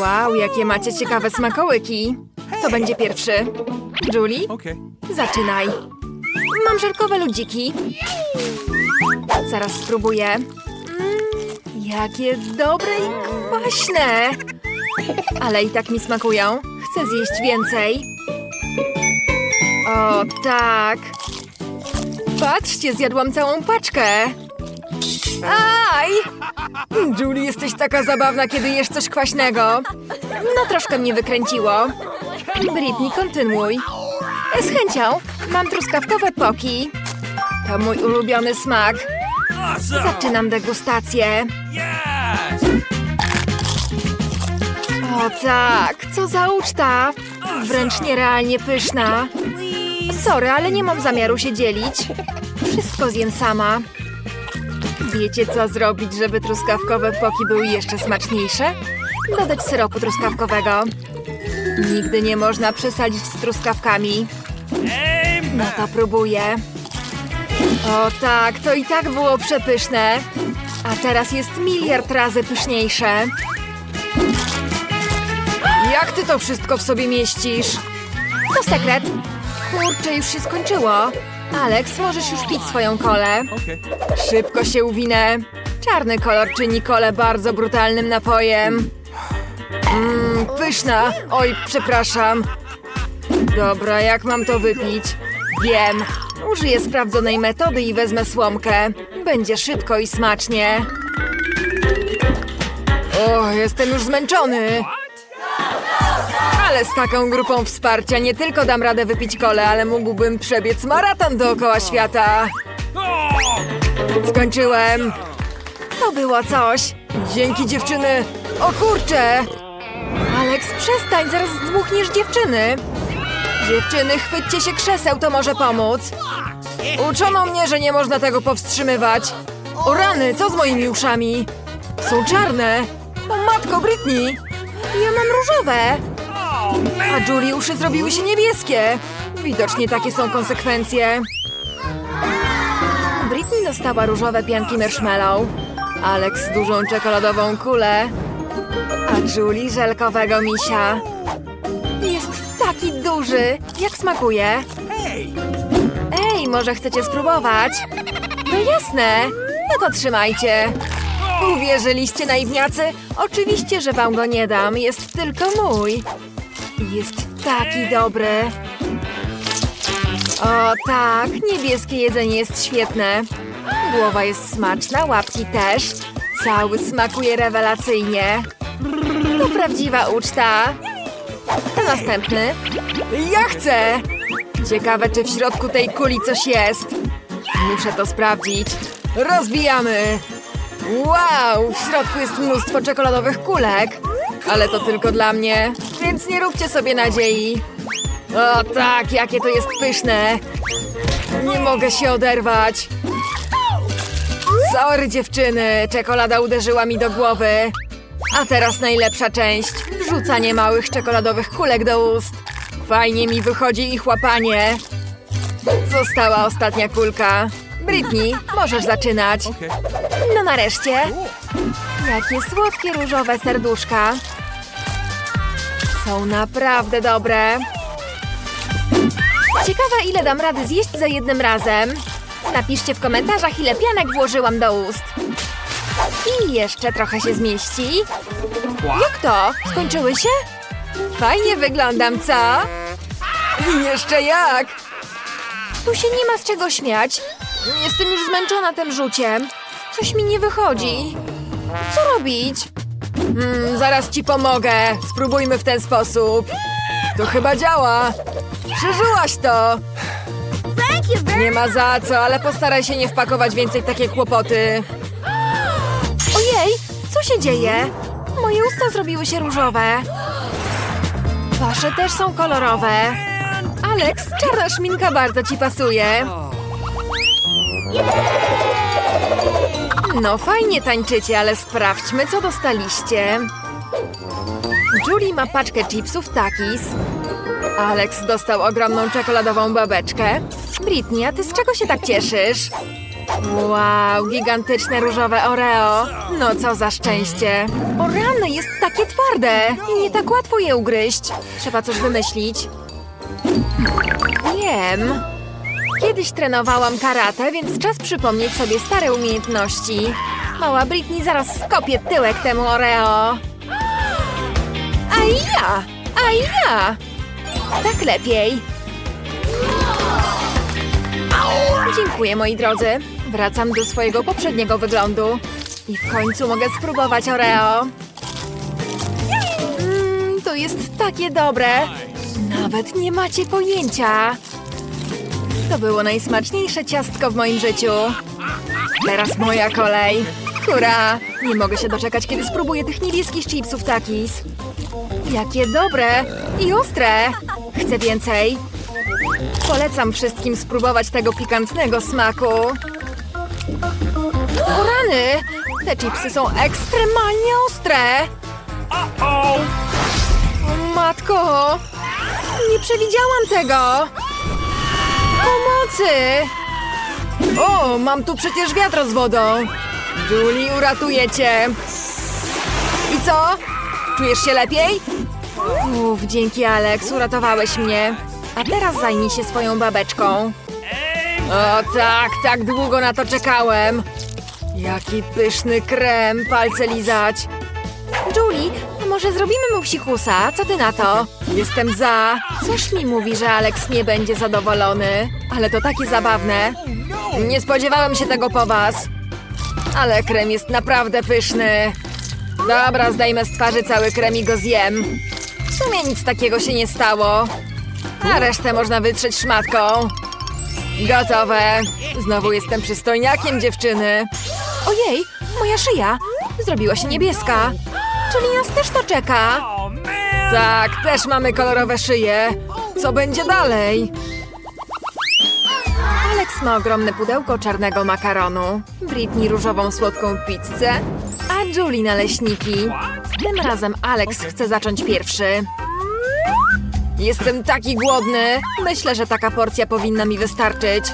Wow, jakie macie ciekawe smakołyki. Kto będzie pierwszy? Julie? Zaczynaj. Mam żelkowe ludziki. Zaraz spróbuję. Mm, jakie dobre i kwaśne. Ale i tak mi smakują. Chcę zjeść więcej. O, tak. Patrzcie, zjadłam całą paczkę. Aj! Julie, jesteś taka zabawna, kiedy jesz coś kwaśnego. No, troszkę mnie wykręciło. Britney, kontynuuj. Z chęcią. Mam truskawkowe poki. To mój ulubiony smak. Zaczynam degustację. O tak, co za uczta. Wręcz nierealnie pyszna. Sorry, ale nie mam zamiaru się dzielić. Wszystko zjem sama. Wiecie, co zrobić, żeby truskawkowe poki były jeszcze smaczniejsze? Dodać syropu truskawkowego. Nigdy nie można przesadzić z truskawkami. No to próbuję. O tak, to i tak było przepyszne. A teraz jest miliard razy pyszniejsze. Jak ty to wszystko w sobie mieścisz? To sekret. Kurczę, już się skończyło. Alex, możesz już pić swoją kolę. Szybko się uwinę. Czarny kolor czyni kolę bardzo brutalnym napojem. Mmm, pyszna. Oj, przepraszam. Dobra, jak mam to wypić? Wiem. Użyję sprawdzonej metody i wezmę słomkę. Będzie szybko i smacznie. O, jestem już zmęczony. Ale z taką grupą wsparcia nie tylko dam radę wypić kole, ale mógłbym przebiec maraton dookoła świata. Skończyłem. To było coś. Dzięki dziewczyny. O kurczę. Alex, przestań, zaraz zdmuchniesz dziewczyny. Dziewczyny, chwyćcie się krzeseł, to może pomóc. Uczono mnie, że nie można tego powstrzymywać. O rany, co z moimi uszami? Są czarne. O matko, Britney. Ja mam różowe. A Julie uszy zrobiły się niebieskie. Widocznie takie są konsekwencje. Britney dostała różowe pianki marshmallow, Alex dużą czekoladową kulę, a Julie żelkowego misia. Jest taki duży. Jak smakuje? Ej, może chcecie spróbować? No jasne. No to trzymajcie. Uwierzyliście, naiwniacy? Oczywiście, że wam go nie dam. Jest tylko mój. Jest taki dobry. O tak, niebieskie jedzenie jest świetne. Głowa jest smaczna, łapki też. Cały smakuje rewelacyjnie. To prawdziwa uczta. To następny. Ja chcę! Ciekawe, czy w środku tej kuli coś jest. Muszę to sprawdzić. Rozbijamy! Wow, w środku jest mnóstwo czekoladowych kulek. Ale to tylko dla mnie, więc nie róbcie sobie nadziei. O tak, jakie to jest pyszne. Nie mogę się oderwać. Sorry dziewczyny, czekolada uderzyła mi do głowy. A teraz najlepsza część. Wrzucanie małych czekoladowych kulek do ust. Fajnie mi wychodzi ich łapanie. Została ostatnia kulka. Britney, możesz zaczynać. No nareszcie. Jakie słodkie różowe serduszka. Są naprawdę dobre. Ciekawa, ile dam rady zjeść za jednym razem. Napiszcie w komentarzach, ile pianek włożyłam do ust. I jeszcze trochę się zmieści. Jak to? Skończyły się? Fajnie wyglądam, co? I jeszcze jak? Tu się nie ma z czego śmiać. Jestem już zmęczona tym rzuciem. Coś mi nie wychodzi. Co robić? Hmm, zaraz ci pomogę. Spróbujmy w ten sposób. To chyba działa. Przeżyłaś to. Nie ma za co, ale postaraj się nie wpakować więcej w takie kłopoty. Ojej, co się dzieje? Moje usta zrobiły się różowe. Wasze też są kolorowe. Alex, czarna szminka bardzo ci pasuje. No fajnie tańczycie, ale sprawdźmy, co dostaliście. Julie ma paczkę chipsów Takis. Alex dostał ogromną czekoladową babeczkę. Britney, a ty z czego się tak cieszysz? Wow, gigantyczne różowe Oreo. No co za szczęście. O rany, jest takie twarde. Nie tak łatwo je ugryźć. Trzeba coś wymyślić. Wiem. Kiedyś trenowałam karate, więc czas przypomnieć sobie stare umiejętności. Mała Britney zaraz skopie tyłek temu Oreo. A ja! A ja! Tak lepiej. Dziękuję, moi drodzy. Wracam do swojego poprzedniego wyglądu. I w końcu mogę spróbować Oreo. Mmm, to jest takie dobre. Nawet nie macie pojęcia. To było najsmaczniejsze ciastko w moim życiu. Teraz moja kolej. Hurra! Nie mogę się doczekać, kiedy spróbuję tych niebieskich chipsów takis. Jakie dobre i ostre. Chcę więcej. Polecam wszystkim spróbować tego pikantnego smaku. O rany! Te chipsy są ekstremalnie ostre. O matko! Nie przewidziałam tego! Pomocy! O, mam tu przecież wiatr z wodą. Julie, uratuję cię. I co? Czujesz się lepiej? Uff, dzięki Alex, uratowałeś mnie. A teraz zajmij się swoją babeczką. O tak, tak długo na to czekałem. Jaki pyszny krem, palce lizać. Julie, może zrobimy mu psikusa? Co ty na to? Jestem za. Coś mi mówi, że Alex nie będzie zadowolony. Ale to takie zabawne. Nie spodziewałem się tego po was. Ale krem jest naprawdę pyszny. Dobra, zdejmę z twarzy cały krem i go zjem. W sumie nic takiego się nie stało. A resztę można wytrzeć szmatką. Gotowe. Znowu jestem przystojniakiem, dziewczyny. Ojej, moja szyja zrobiła się niebieska. Czyli nas też to czeka. Tak, też mamy kolorowe szyje. Co będzie dalej? Alex ma ogromne pudełko czarnego makaronu, Britney różową słodką pizzę, a Julie naleśniki. Tym razem Alex chce zacząć pierwszy. Jestem taki głodny. Myślę, że taka porcja powinna mi wystarczyć.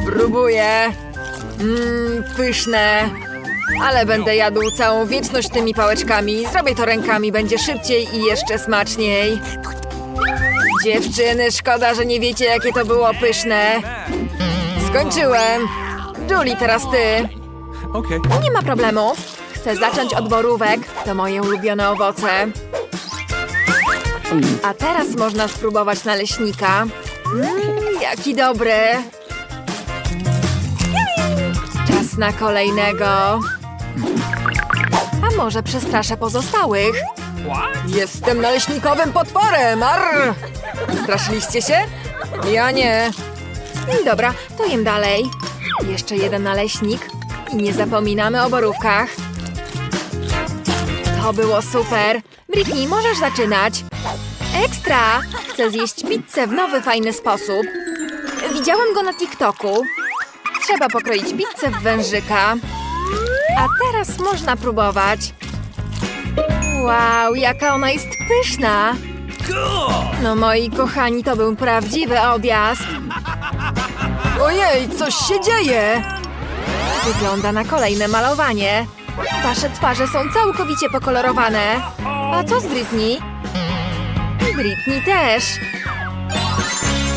Spróbuję. Mmm, pyszne. Ale będę jadł całą wieczność tymi pałeczkami. Zrobię to rękami, będzie szybciej i jeszcze smaczniej. Dziewczyny, szkoda, że nie wiecie, jakie to było pyszne. Skończyłem. Julie, teraz ty. Nie ma problemu. Chcę zacząć od borówek. To moje ulubione owoce. A teraz można spróbować naleśnika. Mmm, jaki dobry. Czas na kolejnego. Może przestraszę pozostałych? Jestem naleśnikowym potworem! Arr! Straszyliście się? Ja nie. Dobra, to jem dalej. Jeszcze jeden naleśnik. I nie zapominamy o borówkach. To było super. Britney, możesz zaczynać. Ekstra! Chcę zjeść pizzę w nowy, fajny sposób. Widziałam go na TikToku. Trzeba pokroić pizzę w wężyka. A teraz można próbować. Wow, jaka ona jest pyszna! No moi kochani, to był prawdziwy objazd. Ojej, coś się dzieje! Wygląda na kolejne malowanie. Wasze twarze są całkowicie pokolorowane. A co z Britney? Britney też.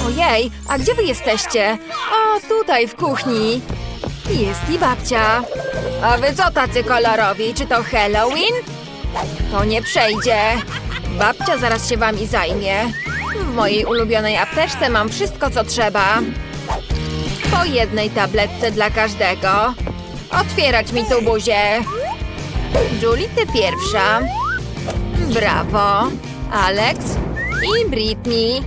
Ojej, a gdzie wy jesteście? O, tutaj w kuchni. Jest i babcia. A wy co tacy kolorowi? Czy to Halloween? To nie przejdzie. Babcia zaraz się wami zajmie. W mojej ulubionej apteczce mam wszystko, co trzeba. Po jednej tabletce dla każdego. Otwierać mi tu buzię. Julie, ty pierwsza. Brawo. Alex i Britney.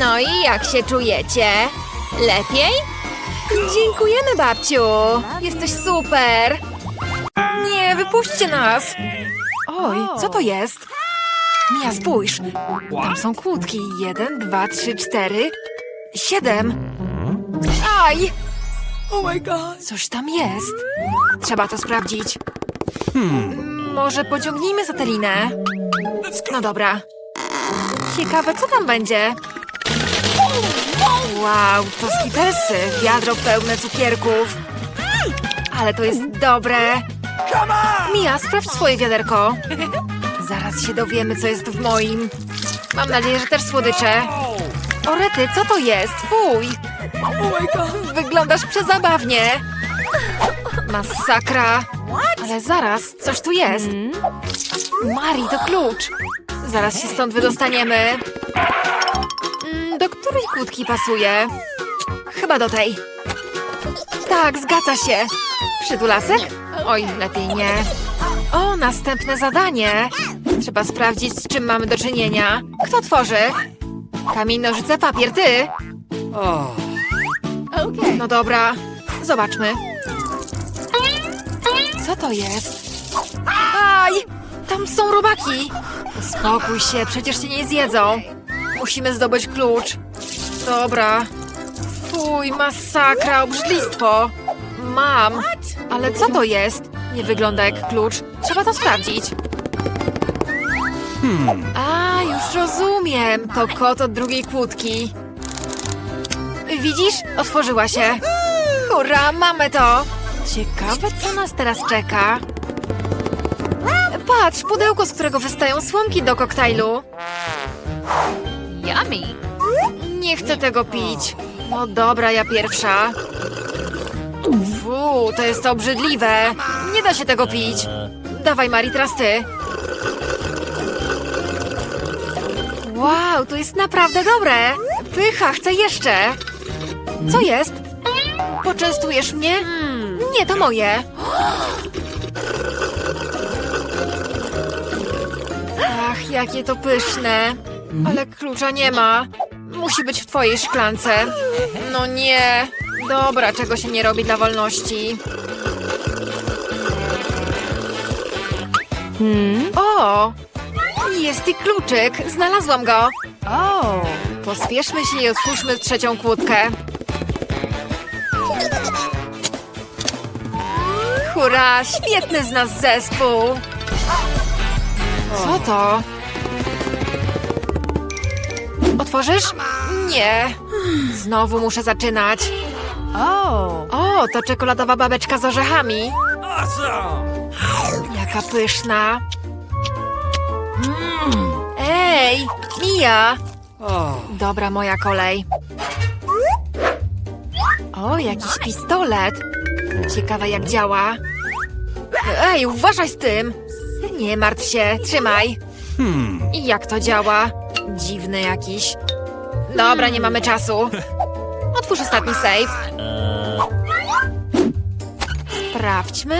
No i jak się czujecie? Lepiej? Dziękujemy, babciu. Jesteś super. Nie, wypuśćcie nas! Oj, co to jest? Mia, spójrz. Tam są kłódki. Jeden, dwa, trzy, cztery, siedem. Aj! Oh my god. Coś tam jest. Trzeba to sprawdzić. Może pociągnijmy za tę linę? No dobra. Ciekawe, co tam będzie? Wow, to skitelsy, wiadro pełne cukierków. Ale to jest dobre. Mia, sprawdź swoje wiaderko. Zaraz się dowiemy, co jest w moim. Mam nadzieję, że też słodycze. O rety, co to jest? Fuj! Wyglądasz przezabawnie. Masakra. Ale zaraz, coś tu jest. Mari, to klucz. Zaraz się stąd wydostaniemy. Której kłódki pasuje? Chyba do tej. Tak, zgadza się. Przytulasek? Oj, lepiej nie. O, następne zadanie. Trzeba sprawdzić, z czym mamy do czynienia. Kto tworzy? Kamień, nożyce, papier, ty. No dobra, zobaczmy. Co to jest? Aj! Tam są robaki! Uspokój się, przecież cię nie zjedzą. Musimy zdobyć klucz. Dobra. Fuj, masakra, obrzydlistwo. Mam. Ale co to jest? Nie wygląda jak klucz. Trzeba to sprawdzić. A, już rozumiem. To kot od drugiej kłódki. Widzisz? Otworzyła się. Hurra, mamy to! Ciekawe, co nas teraz czeka. Patrz, pudełko, z którego wystają słomki do koktajlu. Yummy. Nie chcę tego pić. No dobra, ja pierwsza. Fu, to jest obrzydliwe. Nie da się tego pić. Dawaj, Mari, teraz ty. Wow, to jest naprawdę dobre. Pycha, chcę jeszcze. Co jest? Poczęstujesz mnie? Nie, to moje. Ach, jakie to pyszne. Ale klucza nie ma. Musi być w twojej szklance. No nie. Dobra, czego się nie robi dla wolności. O! Jest i kluczyk. Znalazłam go. Oh. Pospieszmy się i otwórzmy trzecią kłódkę. Hurra! Świetny z nas zespół! Co to? Otworzysz? Nie. Znowu muszę zaczynać. Oh. O, to czekoladowa babeczka z orzechami. Jaka pyszna. Ej, Mija! Dobra, moja kolej. O, jakiś pistolet. Ciekawe jak działa. Ej, uważaj z tym! Nie martw się, trzymaj. I jak to działa? Dziwny jakiś. Dobra, nie mamy czasu. Otwórz ostatni safe. Sprawdźmy.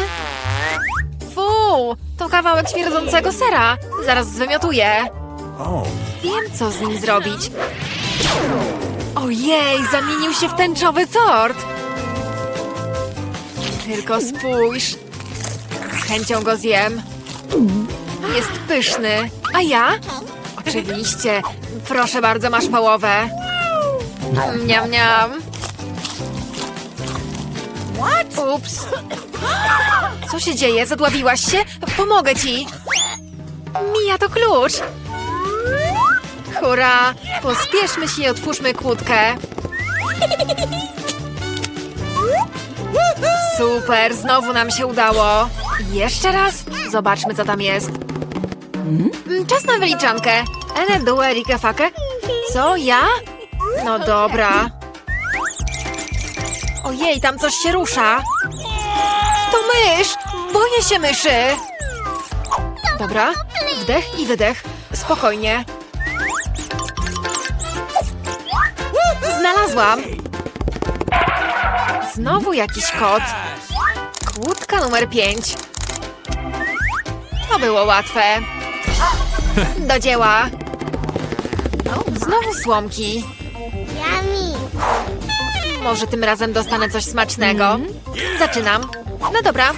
Fu, to kawałek śmierdzącego sera. Zaraz zwymiotuję. Wiem, co z nim zrobić. Ojej, zamienił się w tęczowy tort. Tylko spójrz. Z chęcią go zjem. Jest pyszny. A ja? Oczywiście. Proszę bardzo, masz połowę. Miam, miam. Ups. Co się dzieje? Zadławiłaś się? Pomogę ci. Mija to klucz. Hurra! Pospieszmy się i otwórzmy kłódkę. Super, znowu nam się udało. Jeszcze raz? Zobaczmy, co tam jest. Mm, Czas na wyliczankę. Ene due rike fake. Co, ja? No dobra. Ojej, tam coś się rusza. To mysz! Boję się myszy! Dobra, wdech i wydech. Spokojnie. Znalazłam! Znowu jakiś kot. Kłódka numer pięć. To było łatwe. Do dzieła. Znowu słomki. Może tym razem dostanę coś smacznego. Zaczynam. No dobra.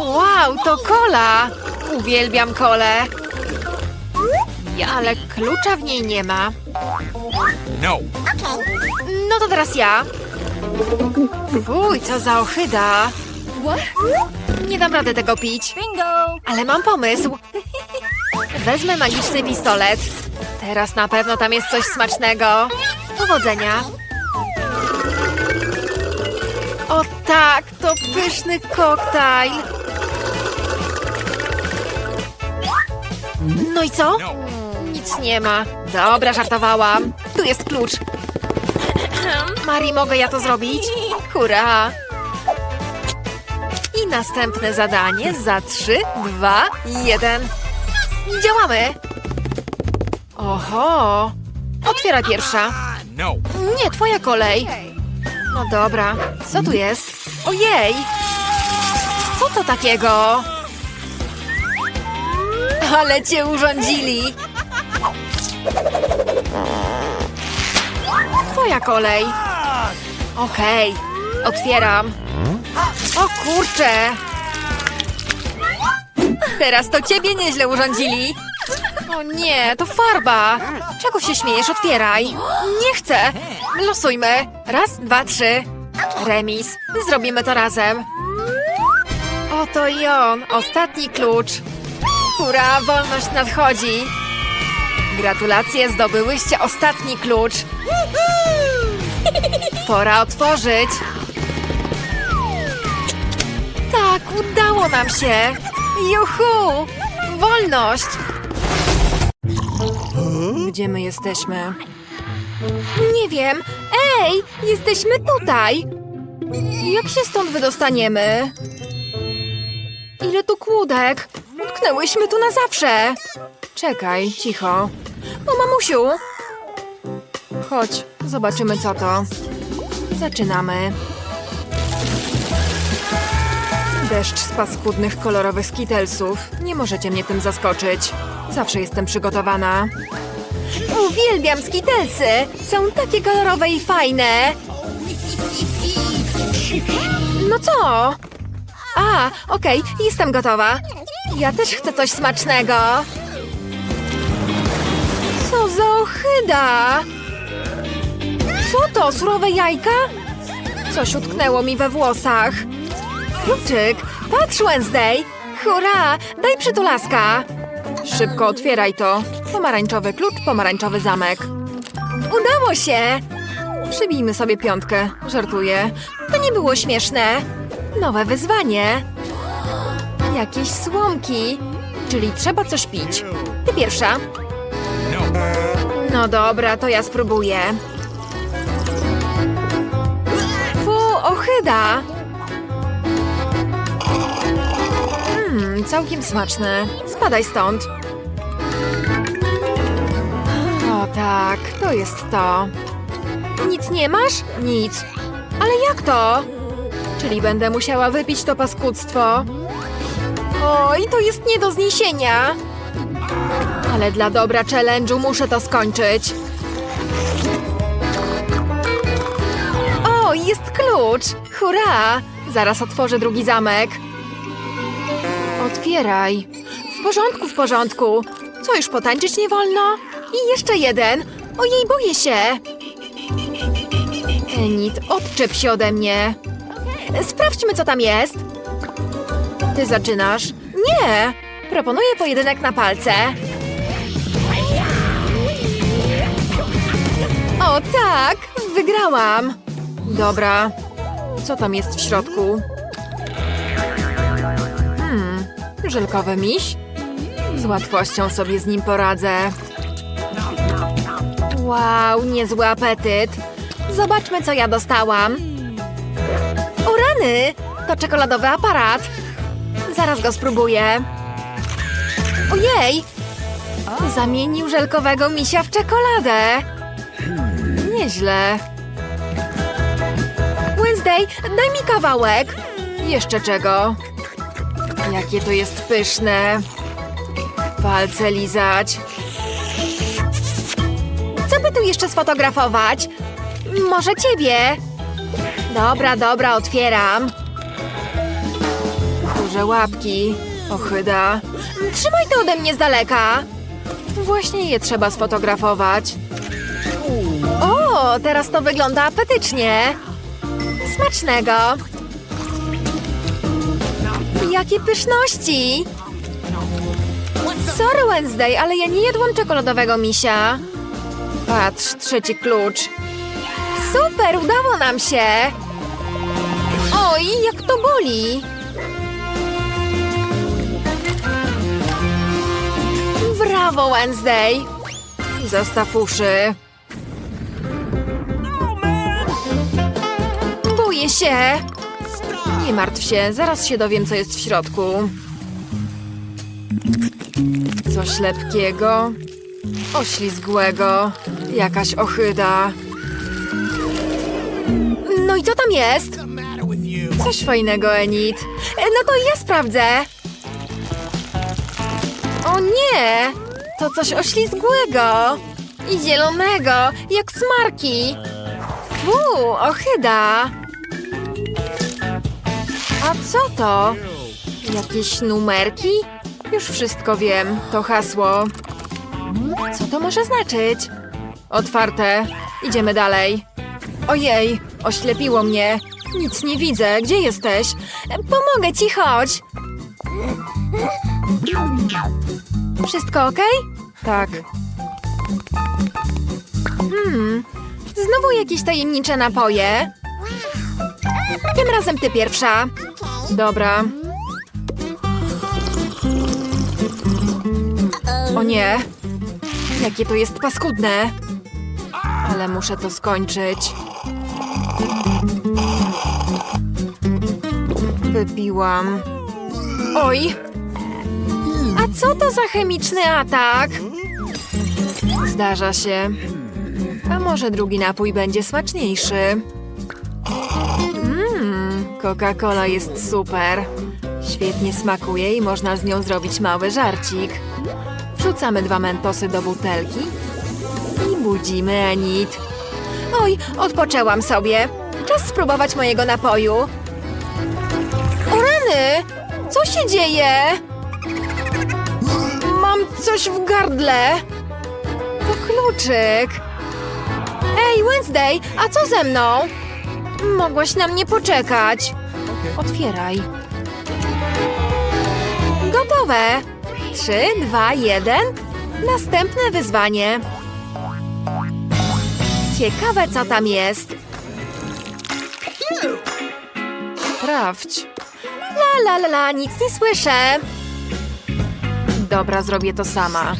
Wow, to kola! Uwielbiam kolę. Ale klucza w niej nie ma. No. No to teraz ja. Uj, co za Nie dam rady tego pić. Bingo. Ale mam pomysł. Wezmę magiczny pistolet. Teraz na pewno tam jest coś smacznego. Powodzenia. O tak, to pyszny koktajl. No i co? No. Nic nie ma. Dobra, żartowałam. Tu jest klucz. Mari, mogę ja to zrobić? Hurra! I następne zadanie za trzy, dwa, jeden. Działamy! Oho! Otwiera pierwsza. No. Nie, twoja kolej. No dobra, co tu jest? Ojej! Co to takiego? Ale cię urządzili! Twoja kolej. Okej, otwieram. O kurczę! Teraz to ciebie nieźle urządzili. O nie, to farba. Czego się śmiejesz? Otwieraj. Nie chcę. Losujmy. Raz, dwa, trzy. Remis. Zrobimy to razem. Oto i on. Ostatni klucz. Hurra, wolność nadchodzi. Gratulacje, zdobyłyście ostatni klucz. Pora otworzyć. Tak, udało nam się. Juhu! Wolność! Gdzie my jesteśmy? Nie wiem. Ej, jesteśmy tutaj. Jak się stąd wydostaniemy? Ile tu kłódek? Utknęłyśmy tu na zawsze. Czekaj, cicho. O, mamusiu. Chodź, zobaczymy co to. Zaczynamy. Deszcz z paskudnych, kolorowych skitelsów. Nie możecie mnie tym zaskoczyć. Zawsze jestem przygotowana. Uwielbiam skitelsy! Są takie kolorowe i fajne! No co? A, okej, jestem gotowa. Ja też chcę coś smacznego. Co za ohyda! Co to, surowe jajka? Coś utknęło mi we włosach. Kluczyk, patrz Wednesday! Hurra, daj przytulaska! Szybko otwieraj to. Pomarańczowy klucz, pomarańczowy zamek. Udało się! Przybijmy sobie piątkę. Żartuję. To nie było śmieszne. Nowe wyzwanie. Jakieś słomki. Czyli trzeba coś pić. Ty pierwsza. No. Dobra, to ja spróbuję. Fu, ohyda! Mmm, całkiem smaczne. Spadaj stąd. O tak, to jest to. Nic nie masz? Nic. Ale jak to? Czyli będę musiała wypić to paskudztwo. Oj, to jest nie do zniesienia. Ale dla dobra challenge'u muszę to skończyć. O, jest klucz! Hurra! Zaraz otworzę drugi zamek. Otwieraj. W porządku, w porządku. Co, już potańczyć nie wolno? I jeszcze jeden. Ojej, boję się. Enid, odczep się ode mnie. Sprawdźmy, co tam jest. Ty zaczynasz? Nie! Proponuję pojedynek na palce. O tak! Wygrałam! Dobra. Co tam jest w środku? Żelkowy miś? Z łatwością sobie z nim poradzę. Wow, niezły apetyt. Zobaczmy, co ja dostałam. O rany! To czekoladowy aparat. Zaraz go spróbuję. Ojej! Zamienił żelkowego misia w czekoladę. Nieźle. Wednesday, daj mi kawałek. Jeszcze czego? Jakie to jest pyszne. Palce lizać. Co by tu jeszcze sfotografować? Może ciebie? Dobra, dobra, otwieram. Duże łapki. Ochyda. Trzymaj to ode mnie z daleka. Właśnie je trzeba sfotografować. O, teraz to wygląda apetycznie. Smacznego. Jakie pyszności. Sorry Wednesday, ale ja nie jadłam czekoladowego misia. Patrz, trzeci klucz. Super, udało nam się! Oj, jak to boli! Brawo, Wednesday! Zostaw uszy. Boję się! Nie martw się, zaraz się dowiem, co jest w środku. Coś lepkiego, oślizgłego, jakaś ochyda. No i co tam jest? Coś fajnego, Enid. E, No to ja sprawdzę. O nie! To coś oślizgłego i zielonego, jak smarki. Fu, ochyda. A co to? Jakieś numerki? Już wszystko wiem. To hasło. Co to może znaczyć? Otwarte. Idziemy dalej. Ojej, oślepiło mnie. Nic nie widzę. Gdzie jesteś? Pomogę ci, chodź. Wszystko ok? Tak. Hmm. Znowu jakieś tajemnicze napoje. Tym razem ty pierwsza. Dobra. O nie. Jakie to jest paskudne. Ale muszę to skończyć. Wypiłam. Oj! A co to za chemiczny atak? Zdarza się. A może drugi napój będzie smaczniejszy? Coca-Cola jest super. Świetnie smakuje i można z nią zrobić mały żarcik. Wrzucamy dwa mentosy do butelki i budzimy Enid. Oj, odpoczęłam sobie. Czas spróbować mojego napoju. O rany! Co się dzieje? Mam coś w gardle. To kluczyk. Ej, Wednesday, a co ze mną? Mogłaś na mnie poczekać. Otwieraj. Gotowe. Trzy, dwa, jeden. Następne wyzwanie. Ciekawe, co tam jest. Sprawdź. La, la, la, la, nic nie słyszę. Dobra, zrobię to sama.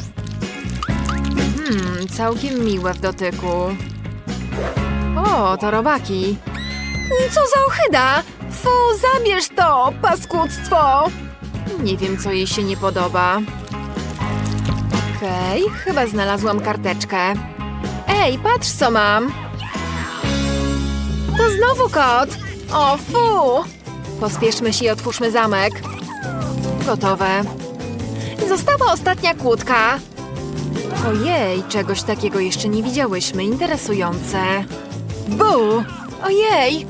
Hmm, całkiem miłe w dotyku. O, to robaki. Co za ochyda! Fu, zabierz to, paskudztwo! Nie wiem, co jej się nie podoba. Okej, chyba znalazłam karteczkę. Ej, patrz, co mam! To znowu kot! O, fu! Pospieszmy się i otwórzmy zamek. Gotowe. Została ostatnia kłódka. Ojej, czegoś takiego jeszcze nie widziałyśmy. Interesujące. Bu! Ojej!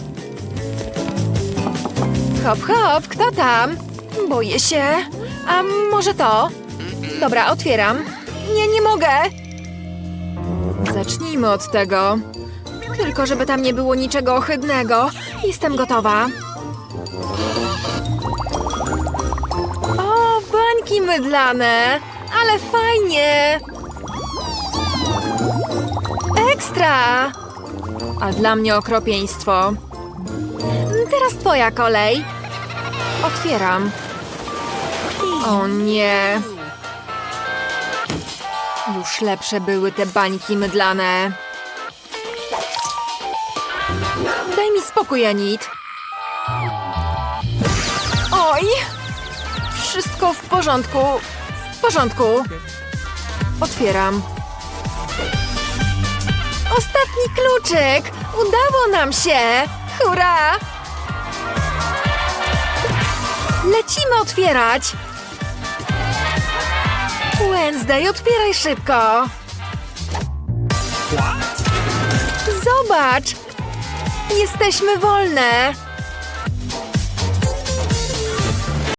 Hop, hop, kto tam? Boję się. A może to? Dobra, otwieram. Nie, nie mogę. Zacznijmy od tego. Tylko żeby tam nie było niczego ohydnego. Jestem gotowa. O, bańki mydlane! Ale fajnie! Ekstra! A dla mnie okropieństwo. Teraz twoja kolej. Otwieram. O nie. Już lepsze były te bańki mydlane. Daj mi spokój, Anit. Oj! Wszystko w porządku. W porządku. Otwieram. Ostatni kluczyk! Udało nam się! Hurra! Lecimy otwierać! Wednesday, otwieraj szybko! Zobacz! Jesteśmy wolne!